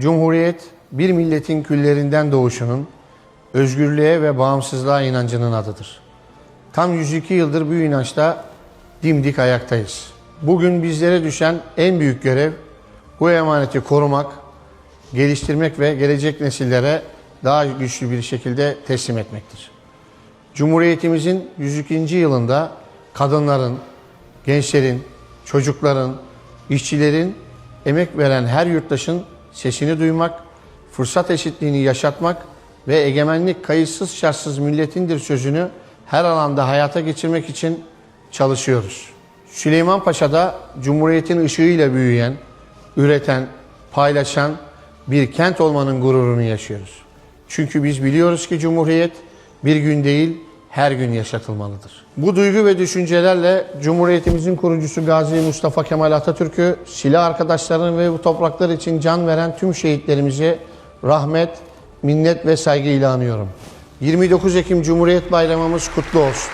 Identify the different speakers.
Speaker 1: Cumhuriyet bir milletin küllerinden doğuşunun, özgürlüğe ve bağımsızlığa inancının adıdır. Tam 102 yıldır bu inançta dimdik ayaktayız. Bugün bizlere düşen en büyük görev bu emaneti korumak, geliştirmek ve gelecek nesillere daha güçlü bir şekilde teslim etmektir. Cumhuriyetimizin 102. yılında kadınların, gençlerin, çocukların, işçilerin, emek veren her yurttaşın sesini duymak, fırsat eşitliğini yaşatmak ve egemenlik kayıtsız şartsız milletindir sözünü her alanda hayata geçirmek için çalışıyoruz. Süleyman Paşa'da Cumhuriyet'in ışığıyla büyüyen, üreten, paylaşan bir kent olmanın gururunu yaşıyoruz. Çünkü biz biliyoruz ki Cumhuriyet bir gün değil her gün yaşatılmalıdır. Bu duygu ve düşüncelerle Cumhuriyetimizin kurucusu Gazi Mustafa Kemal Atatürk'ü, silah arkadaşlarını ve bu topraklar için can veren tüm şehitlerimize rahmet, minnet ve saygıyla anıyorum. 29 Ekim Cumhuriyet Bayramımız kutlu olsun.